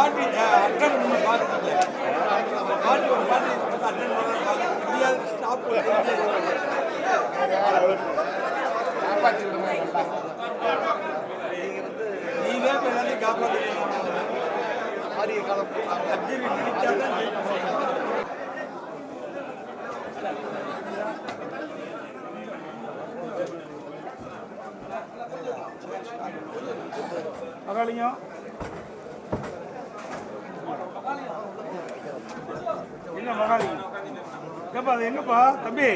பாட்டி அட்டன் பண்ண பாட்டு பாட்டி ஒரு பாட்டி அட்டன் பண்ண முடியாது ஸ்டாப் காப்பாற்றி விடுங்க நீவே இப்போ எல்லாத்தையும் ஆரிய காலம் மகாலிங்கம் ஏப்பா அது எங்கப்பா தம்பி.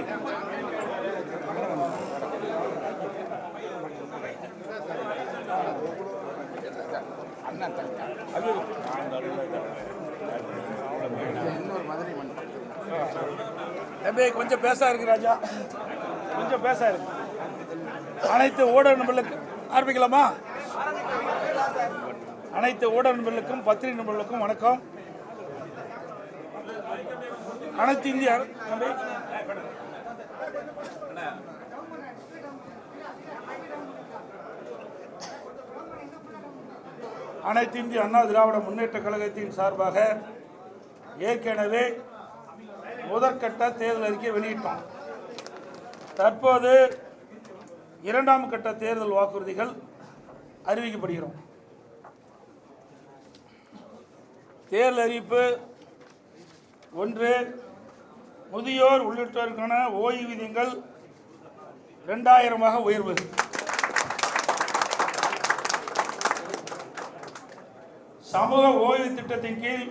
இன்னொரு மதுரை தம்பி கொஞ்சம் பேச இருக்கு ராஜா. கொஞ்சம் பேச இருக்கு. அனைத்து ஊடக நண்பர்களுக்கு ஆரம்பிக்கலாமா? அனைத்து ஊடக நண்பர்களுக்கும் பத்திரிகை நண்பர்களுக்கும் வணக்கம். அனைத்து இந்திய அனைத்து இந்திய அண்ணா திராவிட முன்னேற்ற கழகத்தின் சார்பாக ஏற்கனவே முதற்கட்ட தேர்தல் அறிக்கை வெளியிட்டோம். தற்போது இரண்டாம் கட்ட தேர்தல் வாக்குறுதிகள் அறிவிக்கப்படுகிறோம். தேர்தல் அறிவிப்பு ஒன்று முதியோர் உள்ளிட்டோருக்கான ஓய்வூதியங்கள் ரெண்டாயிரமாக உயர்வு. சமூக ஓய்வு திட்டத்தின் கீழ்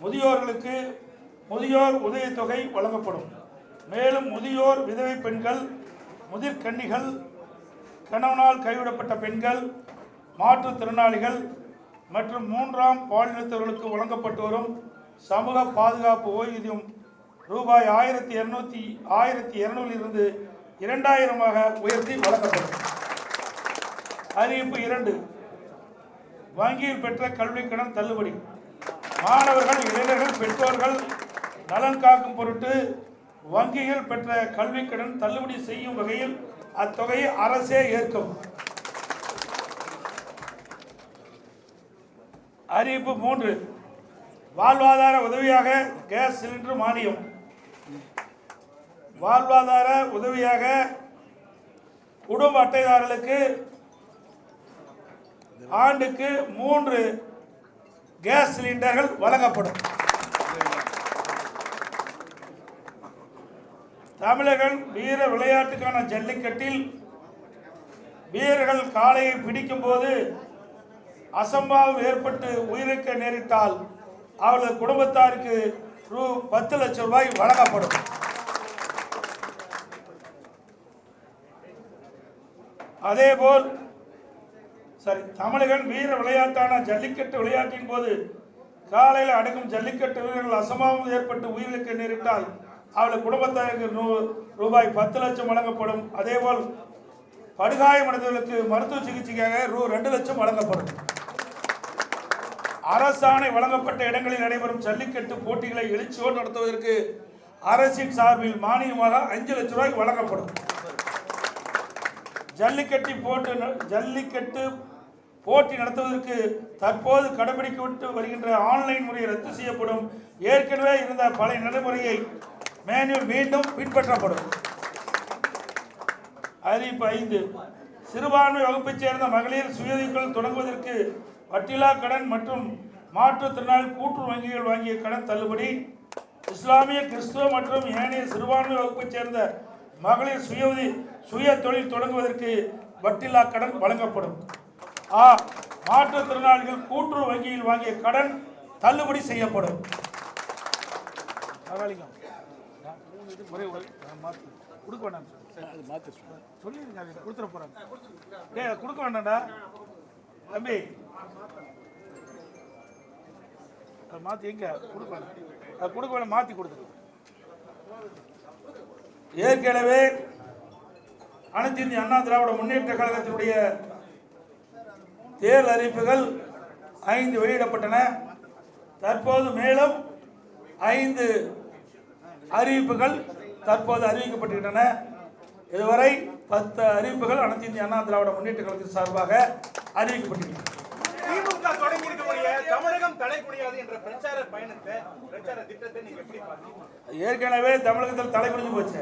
முதியோர்களுக்கு முதியோர் உதவித்தொகை வழங்கப்படும். மேலும் முதியோர் விதவை பெண்கள் முதிர்கன்னிகள் கணவனால் கைவிடப்பட்ட பெண்கள் மாற்றுத்திறனாளிகள் மற்றும் மூன்றாம் பாலினத்தவர்களுக்கு வழங்கப்பட்டு வரும் சமூக பாதுகாப்பு ஓய்வூதியம் ரூபாய் ஆயிரத்தி இரநூத்தி ஆயிரத்தி இரநூறிலிருந்து இரண்டாயிரமாக உயர்த்தி வழங்கப்படும் அறிவிப்பு இரண்டு. வங்கியில் பெற்ற கல்விக்கடன் தள்ளுபடி. மாணவர்கள் இளைஞர்கள் பெற்றோர்கள் நலன் காக்கும் பொருட்டு வங்கியில் பெற்ற கல்விக்கடன் தள்ளுபடி செய்யும் வகையில் அத்தொகையை அரசே ஏற்கும். அறிவிப்பு மூன்று. வாழ்வாதார உதவியாக கேஸ் சிலிண்டர் மானியம். வாழ்வாதார உதவியாக குடும்ப அட்டைதாரர்களுக்கு ஆண்டுக்கு மூன்று கேஸ் சிலிண்டர்கள் வழங்கப்படும். தமிழர்கள் வீர விளையாட்டுக்கான ஜல்லிக்கட்டில் வீரர்கள் காளையை பிடிக்கும் போது அசம்பாவம் ஏற்பட்டு உயிரிழக்க நேரிட்டால் அவரது குடும்பத்தாருக்கு ரூ பத்து லட்சம் ரூபாய் வழங்கப்படும். அதேபோல் சரி தமிழகன் வீர விளையாட்டான ஜல்லிக்கட்டு விளையாட்டின் போது காலையில் அடக்கும் ஜல்லிக்கட்டு வீரர்கள் அசம்பாவம் ஏற்பட்டு உயிரிழக்க நேரிட்டால் அவளது குடும்பத்தாருக்கு நூ- ரூபாய் பத்து லட்சம் வழங்கப்படும். அதேபோல் படுகாயமடைந்தவர்களுக்கு மருத்துவ சிகிச்சைக்காக ரூ ரெண்டு லட்சம் வழங்கப்படும். அரசாணை வழங்கப்பட்ட இடங்களில் நடைபெறும் ஜல்லிக்கட்டு போட்டிகளை எழுச்சியோடு நடத்துவதற்கு அரசின் சார்பில் மானியமாக அஞ்சு லட்சம் ரூபாய் வழங்கப்படும். ஜல்லிக்கட்டு போட்டு ந- ஜல்லிக்கட்டு போட்டி நடத்துவதற்கு தற்போது கடைபிடிக்கப்பட்டு வருகின்ற ஆன்லைன் முறை ரத்து செய்யப்படும். ஏற்கனவே இருந்த பழைய நடைமுறையை மேனுவல் மீண்டும் பின்பற்றப்படும். அறிவிப்பு ஐந்து. சிறுபான்மை வகுப்பைச் சேர்ந்த மகளிர் சுயதொழில் தொடங்குவதற்கு வட்டிலா கடன் மற்றும் மாற்றுத்திறனாளி கூட்டு வங்கிகள் வாங்கிய கடன் தள்ளுபடி. இஸ்லாமிய கிறிஸ்துவ மற்றும் ஏனைய சிறுபான்மை வகுப்பைச் சேர்ந்த மகளிர் சுய உதவி சுய தொழில் தொடங்குவதற்கு வட்டில்லா கடன் வழங்கப்படும் ஆ மாற்றுத்திறனாளிகள் கூட்டுறவு வங்கியில் வாங்கிய கடன் தள்ளுபடி செய்யப்படும் மகாலிங்கம் ஒரே ஒரு மாற்று கொடுக்க வேண்டாம் அது மாற்று சொல்லியிருக்காங்க கொடுத்துட போறாங்க டேய் கொடுக்க வேண்டாம்டா தம்பி அதை மாற்றி எங்க கொடுக்க வேண்டாம் அதை கொடுக்க வேண்டாம் மாற்றி கொடுத்துரு ஏற்கனவே அனைத்து இந்திய அண்ணா திராவிட முன்னேற்ற கழகத்தினுடைய தேர்தல் அறிவிப்புகள் ஐந்து வெளியிடப்பட்டன. தற்போது மேலும் ஐந்து அறிவிப்புகள் தற்போது அறிவிக்கப்பட்டுகின்றன இதுவரை பத்து அறிவிப்புகள் அனைத்து இந்திய அண்ணா திராவிட முன்னேற்ற கழகத்தின் சார்பாக அறிவிக்கப்பட்டுள்ளன திமுக தொடங்கி இருக்கக்கூடிய தமிழகம் தடை முடியாது என்ற பிரச்சார பயணத்தை பிரச்சார திட்டத்தை ஏற்கனவே தமிழகத்தில் தலை குடிஞ்சு போச்சு.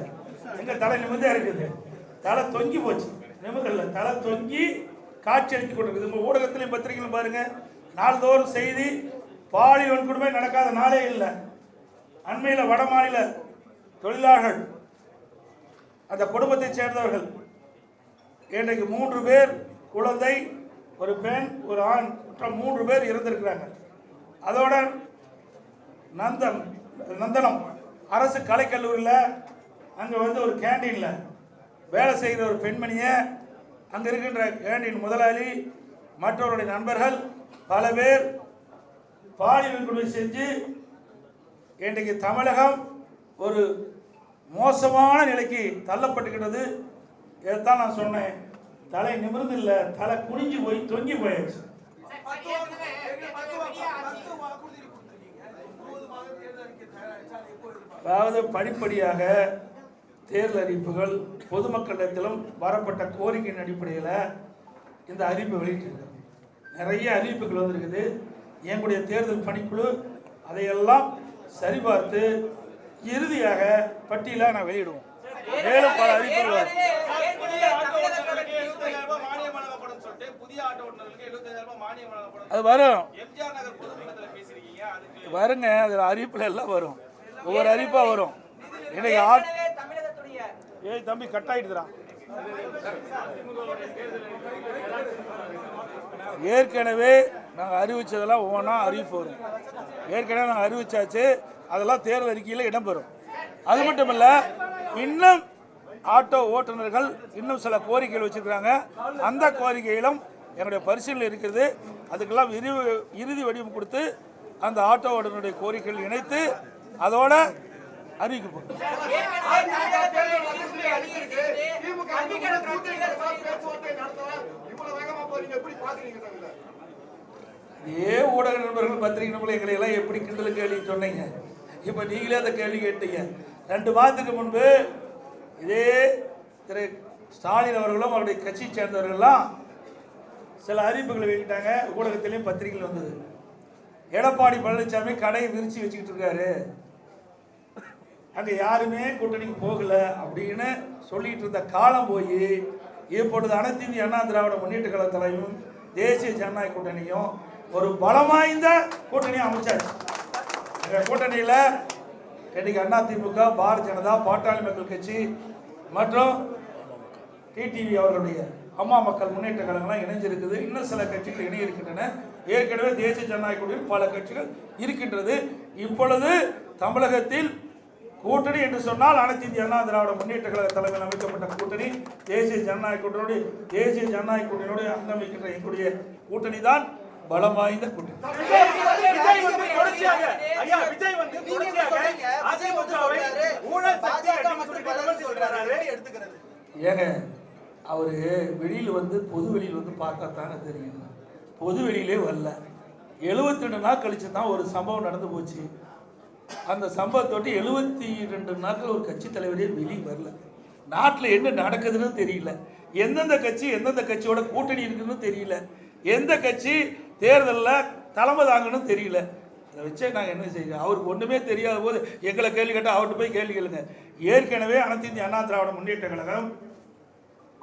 எங்க தலை நிமிந்தே இருக்குது தலை தொங்கி போச்சு. நிமிதல்ல தலை தொங்கி காட்சி அளித்துக் கொண்டிருக்குது. நம்ம ஊடகத்திலையும் பத்திரிகையிலும் பாருங்க. நாள்தோறும் செய்தி பாலியல் வன்கொடுமை நடக்காத நாளே இல்லை. அண்மையில் வட மாநில தொழிலாளர்கள் அந்த குடும்பத்தைச் சேர்ந்தவர்கள் இன்றைக்கு மூன்று பேர் குழந்தை ஒரு பெண் ஒரு ஆண் மூன்று பேர் இருந்திருக்கிறாங்க அதோட நந்தன் நந்தனம் அரசு கலைக்கல்லூரியில் அங்கே வந்து ஒரு கேண்டீனில் வேலை செய்கிற ஒரு பெண்மணியை அங்கே இருக்கின்ற கேண்டீன் முதலாளி மற்றவருடைய நண்பர்கள் பல பேர் பாலியல் கொடுமை செஞ்சு இன்றைக்கு தமிழகம் ஒரு மோசமான நிலைக்கு தள்ளப்பட்டுக்கிட்டது இதைத்தான் நான் சொன்னேன் தலை நிமிர்ந்து இல்லை தலை குனிஞ்சு போய் தொங்கி போயாச்சு அதாவது படிப்படியாக தேர்தல் அறிவிப்புகள் பொதுமக்களிடத்திலும் வரப்பட்ட கோரிக்கையின் அடிப்படையில் இந்த அறிவிப்பை வெளியிட்டிருக்கிறோம் நிறைய அறிவிப்புகள் வந்திருக்குது. எங்களுடைய தேர்தல் பணிக்குழு அதையெல்லாம் சரிபார்த்து இறுதியாக பட்டியலாக நான் வெளியிடுவோம். மேலும் பல அறிவிப்புகள் வரும். புதிய ஆட்டோ ஓட்டுநர்களுக்கு 75000 ரூபாய் மானியம் வழங்கப்படும் சொல்லிட்டு புதிய ஆட்டோ ஓட்டுநர்களுக்கு 75000 ரூபாய் மானியம் வழங்கப்படும் அது வரும் எம்ஜிஆர் நகர் பொதுக்கூட்டத்தில் பேசிருக்கீங்க அதுக்கு வருங்க அதில் அறிவிப்பில் எல்லாம் வரும். ஒவ்வொரு அறிவிப்பாக வரும். இன்னைக்கு ஆட் ஏய் தம்பி கட் ஆயிடுதுடா. ஏற்கனவே நாங்கள் அறிவித்ததெல்லாம் ஒவ்வொன்றா அறிவிப்பு வரும். ஏற்கனவே நாங்கள் அறிவிச்சாச்சு அதெல்லாம் தேர்தல் அறிக்கையில் இடம்பெறும் அது மட்டும் இல்லை இன்னும் ஆட்டோ ஓட்டுநர்கள் இன்னும் சில கோரிக்கைகள் வச்சுருக்கிறாங்க. அந்த கோரிக்கையிலும் என்னுடைய பரிசீலனை இருக்கிறது. அதுக்கெல்லாம் விரிவு இறுதி வடிவம் கொடுத்து அந்த ஆட்டோ கோரிக்கைகள் இணைத்து அதோட அறிவிக்கப்படும் இதே ஊடக நண்பர்கள் பத்திரிகை நண்பர்கள் எங்களை எல்லாம் எப்படி கிண்டல் கேள்வி சொன்னீங்க? இப்போ நீங்களே அந்த கேள்வி கேட்டீங்க. ரெண்டு மாதத்துக்கு முன்பு இதே திரு ஸ்டாலின் அவர்களும் அவருடைய கட்சியை சேர்ந்தவர்கள்லாம் சில அறிவிப்புகளை வெளியிட்டாங்க. ஊடகத்திலையும் பத்திரிகையில் வந்தது. எடப்பாடி பழனிசாமி கடையை விரிச்சு வச்சுக்கிட்டு இருக்காரு. அங்கே யாருமே கூட்டணிக்கு போகல அப்படின்னு சொல்லிட்டு இருந்த காலம் போய் இப்பொழுது அனைத்து இந்திய அண்ணா திராவிட முன்னேற்ற கழகத்திலையும் தேசிய ஜனநாயக கூட்டணியும் ஒரு பலமாய்ந்த கூட்டணியை அமைச்சாச்சு. எங்கள் கூட்டணியில் இன்னைக்கு அண்ணா திமுக பாரதிய ஜனதா பாட்டாளி மக்கள் கட்சி மற்றும் டிடிவி அவர்களுடைய அம்மா மக்கள் முன்னேற்ற கழகம்லாம் இணைஞ்சிருக்குது. இன்னும் சில கட்சிகள் இணையிருக்கின்றன. ஏற்கனவே தேசிய ஜனநாயக கூட்டணியில் பல கட்சிகள் இருக்கின்றது. இப்பொழுது தமிழகத்தில் கூட்டணி என்று சொன்னால் அனைத்து இந்திய அண்ணா திராவிட முன்னேற்ற கழக தலைமையில் அமைக்கப்பட்ட கூட்டணி தேசிய ஜனநாயக கூட்டணியோடு தேசிய ஜனநாயக கூட்டணியோடு அங்கமைக்கின்ற எங்களுடைய கூட்டணி தான் பலம் வாய்ந்த கூட்டணி. ஏங்க அவர் வெளியில் வந்து பொது வெளியில் வந்து பார்த்தா தானே தெரியும். பொது வெளியிலே வரல. எழுபத்தி ரெண்டு நாள் கழிச்சு தான் ஒரு சம்பவம் நடந்து போச்சு. அந்த சம்பவத்தோட்டு எழுபத்தி ரெண்டு நாட்கள் ஒரு கட்சி தலைவரே வெளியே வரல. நாட்டில் என்ன நடக்குதுன்னு தெரியல. எந்தெந்த கட்சி எந்தெந்த கட்சியோட கூட்டணி இருக்குன்னு தெரியல. எந்த கட்சி தேர்தலில் தலைமை தாங்கன்னு தெரியல. அதை வச்சே நாங்கள் என்ன செய்யணும் அவருக்கு ஒன்றுமே தெரியாத போது எங்களை கேள்வி கேட்டால் அவர்கிட்ட போய் கேள்வி கேளுங்க. ஏற்கனவே அனைத்து இந்திய அண்ணா திராவிட முன்னேற்ற கழகம்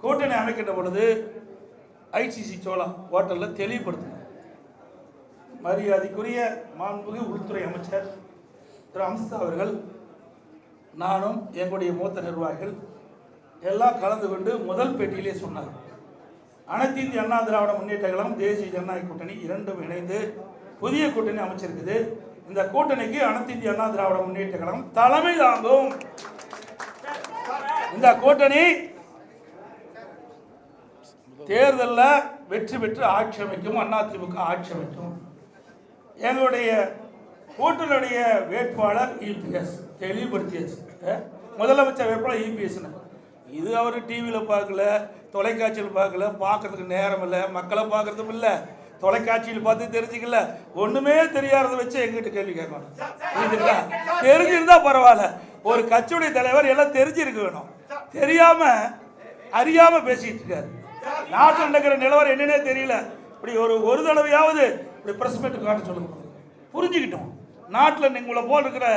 கூட்டணி அமைக்கின்ற பொழுது ஐசிசி சோழா ஹோட்டலில் தெளிவுபடுத்தினார் மரியாதைக்குரிய மாண்புமிகு உள்துறை அமைச்சர் திரு அம்சா அவர்கள் நானும் எங்களுடைய மூத்த நிர்வாகிகள் எல்லாம் கலந்து கொண்டு முதல் பேட்டியிலே சொன்னார். அனைத்து இந்திய அண்ணா திராவிட முன்னேற்ற கழகம் தேசிய ஜனநாயக கூட்டணி இரண்டும் இணைந்து புதிய கூட்டணி அமைச்சிருக்குது. இந்த கூட்டணிக்கு அனைத்து இந்திய அண்ணா திராவிட முன்னேற்ற கழகம் தலைமை தாங்கும். இந்த கூட்டணி தேர்தலில் வெற்றி பெற்று ஆட்சி அமைக்கும் அதிமுக ஆட்சி அமைக்கும். எங்களுடைய கூட்டணியுடைய வேட்பாளர் இபிஎஸ். தெளிவுபடுத்தியாச்சு. முதலமைச்சர் வேட்பாளர் இபிஎஸ்னு இது அவர் டிவியில் பார்க்கல தொலைக்காட்சியில் பார்க்கல பார்க்கறதுக்கு நேரம் இல்லை மக்களை பார்க்கறதும் இல்லை தொலைக்காட்சியில் பார்த்து தெரிஞ்சுக்கல. ஒன்றுமே தெரியாததை வச்சு எங்கிட்ட கேள்வி கேட்கணும். புரியுதுங்களா தெரிஞ்சிருந்தா பரவாயில்ல. ஒரு கட்சியுடைய தலைவர் எல்லாம் தெரிஞ்சிருக்க வேணும். தெரியாமல் அறியாமல் பேசிகிட்டு இருக்காரு. நாட்டில் நடக்கிற நிலவரம் என்னன்னே தெரியல. இப்படி ஒரு ஒரு தடவையாவது இப்படி ப்ரெஸ் மீட்டு காட்ட சொல்லுங்க. புரிஞ்சுக்கிட்டோம். நாட்டில் உங்களை போல் இருக்கிற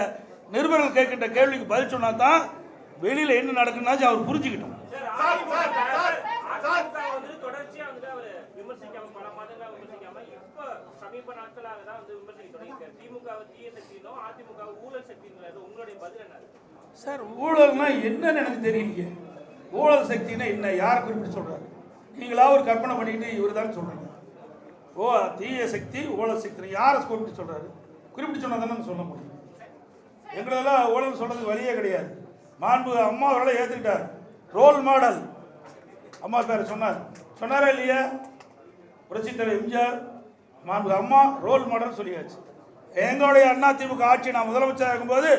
நிருபர்கள் கேட்கின்ற கேள்விக்கு பதில் சொன்னா தான் வெளியில் என்ன நடக்குன்னாச்சும் அவர் புரிஞ்சுக்கிட்டோம். சார் ஊழல்னா என்னன்னு எனக்கு தெரியலையே. ஊழல் சக்தினா என்ன? யார் குறிப்பிட்டு சொல்றாரு? நீங்களா ஒரு கற்பனை பண்ணிக்கிட்டு இவர் தான் சொல்கிறீங்க ஓ தீய சக்தி ஊழல் சக்தி யாரை குறிப்பிட்டு சொல்கிறாரு குறிப்பிட்டு சொன்னால் தானே சொல்ல முடியும். எங்களதெல்லாம் ஊழல் சொல்கிறதுக்கு வழியே கிடையாது. மாண்பு அம்மா அவர்களை ஏற்றுக்கிட்டார் ரோல் மாடல் அம்மா பேர் சொன்னார். சொன்னாரா இல்லையா? புரட்சித்தலைவர் எம்ஜிஆர் மாண்பு அம்மா ரோல் மாடல் சொல்லியாச்சு. எங்களுடைய அண்ணா திமுக ஆட்சி நான் முதலமைச்சர் ஆகும்போது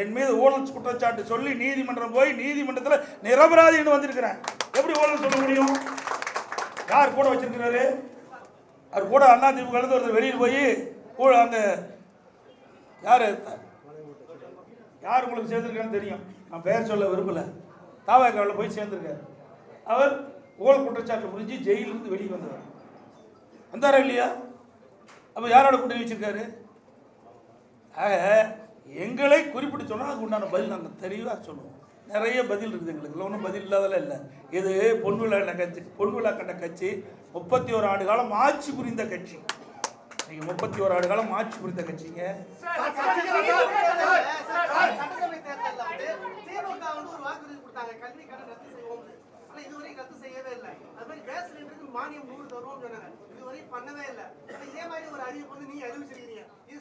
என் மீது ஊழல் குற்றச்சாட்டு சொல்லி நீதிமன்றம் போய் நீதிமன்றத்தில் நிரபராதின்னு வந்திருக்கிறேன். எப்படி ஊழல் சொல்ல முடியும்? யார் கூட வச்சிருக்கிறாரு. அவர் கூட அண்ணா திமுக ஒருத்தர் வெளியில் போய் கூட அந்த யார்? யார் உங்களுக்கு சேர்ந்துருக்கான்னு தெரியும். நான் பெயர் சொல்ல விரும்பல. தாவாக்காவில் போய் சேர்ந்துருக்கார். அவர் ஊழல் குற்றச்சாட்டு புரிஞ்சு ஜெயிலிருந்து வெளியே வந்தவர். வந்தாரா இல்லையா? அப்போ யாரோட கூட்டணி வச்சிருக்காரு? ஆக எங்களை குறிப்பிட்டு சொன்னால் அதுக்கு உண்டான பதில் நாங்கள் தெளிவாக சொல்லுவோம். நிறைய பதில் இருக்குது எங்களுக்கு. ஒன்றும் பதில் இல்லாதெல்லாம் இல்லை. இது பொன்விழா கட்சி பொன்விழா கண்ட கட்சி முப்பத்தி ஒரு ஆண்டு காலம் ஆட்சி புரிந்த கட்சி. நீங்கள் முப்பத்தி ஒரு ஆண்டு காலம் ஆட்சி புரிந்த கட்சிங்க.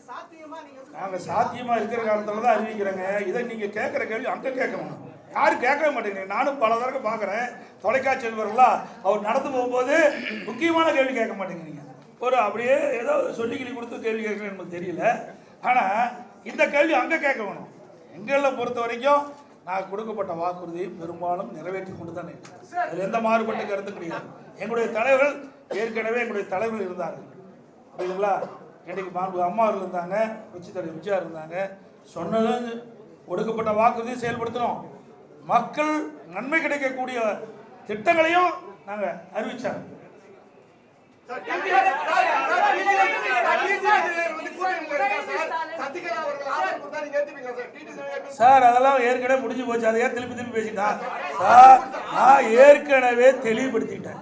சாத்தியமா நாங்கள் சாத்தியமாக இருக்கிற காலத்தில் தான் அறிவிக்கிறோங்க. இதை நீங்கள் கேட்குற கேள்வி அங்கே கேட்கணும். யாரும் கேட்கவே மாட்டேங்கிறீங்க நானும் பல தடவை பார்க்குறேன். தொலைக்காட்சி நிருபர்களாக அவர் நடந்து போகும்போது முக்கியமான கேள்வி கேட்க மாட்டேங்கிறீங்க. ஒரு அப்படியே ஏதோ சொல்லிக்கிளி கொடுத்து கேள்வி கேட்குறேன்னு நமக்கு தெரியல. ஆனால் இந்த கேள்வி அங்கே கேட்க வேணும். எங்களை பொறுத்த வரைக்கும் நான் கொடுக்கப்பட்ட வாக்குறுதி பெரும்பாலும் நிறைவேற்றி கொண்டு தான் அதில் எந்த மாறுபட்ட கருத்து கிடையாது. எங்களுடைய தலைவர்கள் ஏற்கனவே எங்களுடைய தலைவர்கள் இருந்தார்கள். புரியுதுங்களா? இன்னைக்கு மாண்பு அம்மா இருந்தாங்க உச்சித்தலை எம்ஜிஆர் இருந்தாங்க. சொன்னது கொடுக்கப்பட்ட வாக்குறுதியை செயல்படுத்தினோம் மக்கள் நன்மை கிடைக்கக்கூடிய திட்டங்களையும் நாங்கள் அறிவிச்சாங்க. சார் அதெல்லாம் ஏற்கனவே முடிஞ்சு போச்சு. அதை ஏன் திருப்பி திருப்பி பேசிட்டான். சார் நான் ஏற்கனவே தெளிவுபடுத்திட்டேன்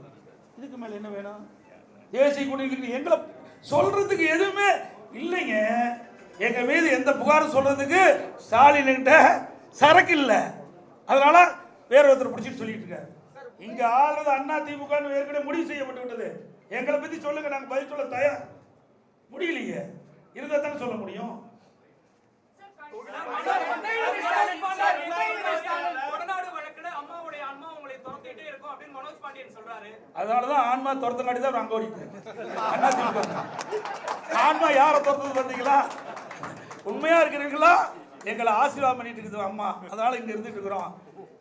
இதுக்கு மேல என்ன வேணும் தேசிய குடிகளுக்கு எங்களை சொல்றதுக்கு எதுவுமே இல்லைங்க எங்க மீது எந்த புகாரும் சொல்றதுக்கு ஸ்டாலின் கிட்ட சரக்கு இல்லை அதனால வேற ஒருத்தர் பிடிச்சிட்டு சொல்லிட்டு இருக்காரு இங்க ஆளுறது அண்ணா திமுக ஏற்கனவே முடிவு செய்யப்பட்டு விட்டது எங்களை பத்தி சொல்லுங்க நாங்க பதில் சொல்ல தயார் முடியலையே இருந்தா தானே சொல்ல முடியும் கொடநாடு வழக்குல அம்மாவுடைய அம்மா உங்களை துரத்திட்டே இருக்கும் அப்படின்னு மனோஜ் பாண்டியன் சொல்றாரு அதனாலதான் ஆன்மா துரத்தங்காட்டி தான் அங்க. ஆன்மா யாரை துரத்தது பார்த்தீங்களா உண்மையா இருக்கிறீங்களா எங்களை ஆசீர்வாதம் பண்ணிட்டு இருக்குது அம்மா அதனால இங்க இருந்துட்டு இருக்கிறோம்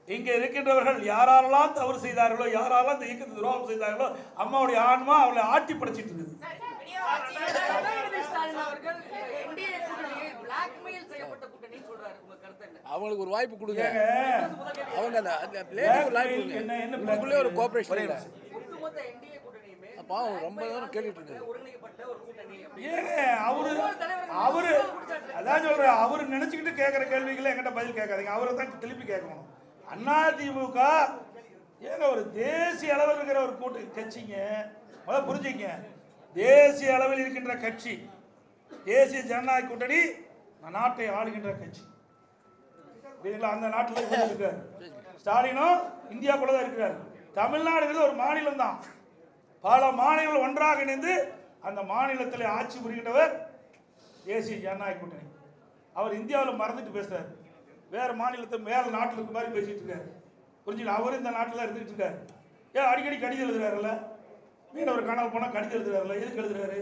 இங்க இருக்கின்றவர்கள் யாரெல்லாம் தவறு செய்தார்களோ யாரெல்லாம் இந்த துரோகம் செய்தார்களோ அம்மாவுடைய ஆன்மா அவளை ஆட்டி படைச்சிட்டு இருக்குது அவர்கள் NDA கூட்டணியை blackmail செய்யப்பட்ட கூட்டணின்னு சொல்றாரு. உங்க கருத்து என்ன? அவங்களுக்கு ஒரு வாய்ப்பு கொடுங்க. அவங்க அந்த lady ஒரு வாய்ப்பு கொடுங்க. உங்களுக்குள்ளே ஒரு கோஆபரேஷன் இல்லை. ஒட்டுமொத்த NDA கூட்டணியுமே பாவம் ரொம்ப நேரம் கேட்டுட்டு இருக்கு ஒருங்கிணைக்கப்பட்ட ஒரு கூட்டணி அப்படி. ஏங்க அவரு அவரு அதான் சொல்றேன் அவரு நினைச்சுக்கிட்டு கேட்குற கேள்விகளை என்கிட்ட பதில் கேட்காதீங்க. அவரை தான் திருப்பி கேட்கணும். அண்ணா திமுக ஏங்க ஒரு தேசிய அளவில் இருக்கிற ஒரு கூட்டு கட்சிங்க. முதல்ல புரிஞ்சுங்க தேசிய அளவில் இருக்கின்ற கட்சி தேசிய ஜனநாயக கூட்டணி நாட்டை ஆளுகின்ற கட்சி. புரியுதுங்களா அந்த நாட்டில் இருக்கார் ஸ்டாலினும் கூட தான் இருக்கிறார். தமிழ்நாடுங்கிறது ஒரு மாநிலம் தான் பல மாநிலங்கள் ஒன்றாக இணைந்து அந்த மாநிலத்தில் ஆட்சி புரிகின்றவர் தேசிய ஜனநாயக கூட்டணி. அவர் இந்தியாவில் மறந்துட்டு பேசுறார். வேறு மாநிலத்தை வேறு நாட்டில் இருக்க மாதிரி பேசிட்டு இருக்காரு. புரிஞ்சுக்கல? அவரும் இந்த நாட்டில் இருந்துட்டு இருக்காரு. ஏன் அடிக்கடி கடிதம் எழுதுறாருல்ல? மீனவர் காணாமல் போனால் கடிதம் எழுதுறாருல்ல? எதுக்கு எழுதுறாரு?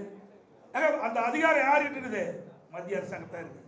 அந்த அதிகாரம் யார்கிட்ட இருக்குது மத்திய அரசாங்கத்தான் இருக்குது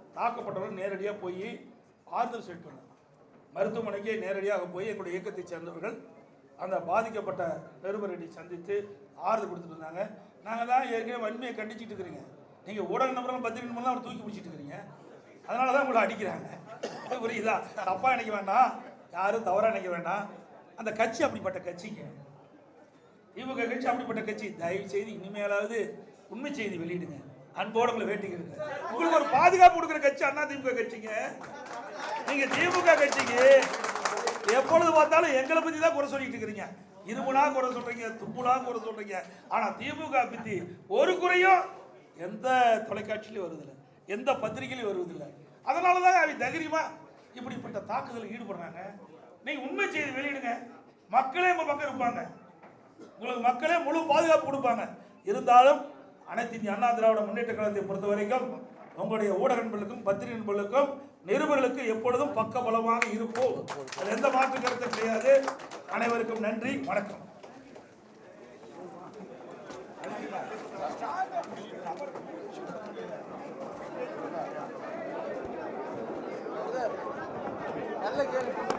தாக்கப்பட்டவர்கள் நேரடியாக போய் ஆறுதல் சொல்லிட்டு மருத்துவமனைக்கு நேரடியாக போய் எங்களுடைய இயக்கத்தை சேர்ந்தவர்கள் அந்த பாதிக்கப்பட்ட பெருமரடி சந்தித்து ஆறுதல் கொடுத்துட்டு இருந்தாங்க. நாங்கள் தான் ஏற்கனவே வன்மையை கண்டிச்சுட்டு இருக்கிறீங்க. நீங்கள் ஊடக நபர்கள் பத்திரிகை நம்பர்லாம் அவர் தூக்கி பிடிச்சிட்டு இருக்கிறீங்க. அதனால தான் உங்களை அடிக்கிறாங்க. புரியுதா? தப்பாக நினைக்க வேண்டாம். யாரும் தவறாக நினைக்க வேண்டாம். அந்த கட்சி அப்படிப்பட்ட கட்சிங்க. திமுக கட்சி அப்படிப்பட்ட கட்சி தயவு செய்து இனிமேலாவது உண்மை செய்தி வெளியிடுங்க. அன்போடு உங்களை வேண்டிக்கிறேன். உங்களுக்கு ஒரு பாதுகாப்பு கொடுக்குற கட்சி அண்ணா திமுக கட்சிங்க. நீங்க திமுக கட்சிக்கு எப்பொழுது பார்த்தாலும் எங்களை பத்தி தான் குறை சொல்லிட்டு இருக்கிறீங்க. இருமுலா குறை சொல்றீங்க துப்புலா குறை சொல்றீங்க. ஆனா திமுக பத்தி ஒரு குறையும் எந்த தொலைக்காட்சியிலும் வருவதில்லை. எந்த பத்திரிகையிலும் வருவதில்லை. அதனால தான் அவங்க தைரியமா இப்படிப்பட்ட தாக்குதலில் ஈடுபடுறாங்க. நீங்க உண்மை செய்தி வெளியிடுங்க. மக்களே உங்க பக்கம் இருப்பாங்க. உங்களுக்கு மக்களே முழு பாதுகாப்பு கொடுப்பாங்க. இருந்தாலும் அனைத்து இந்திய அண்ணா திராவிட முன்னேற்ற கழகத்தை பொறுத்த வரைக்கும் உங்களுடைய ஊடக நண்பர்களுக்கும் பத்திரிகை நண்பர்களுக்கும் நிருபர்களுக்கு எப்பொழுதும் பக்க பலமாக இருப்போம். அது எந்த மாற்று கருத்து கிடையாது. அனைவருக்கும் நன்றி. வணக்கம். நல்ல கேள்வி.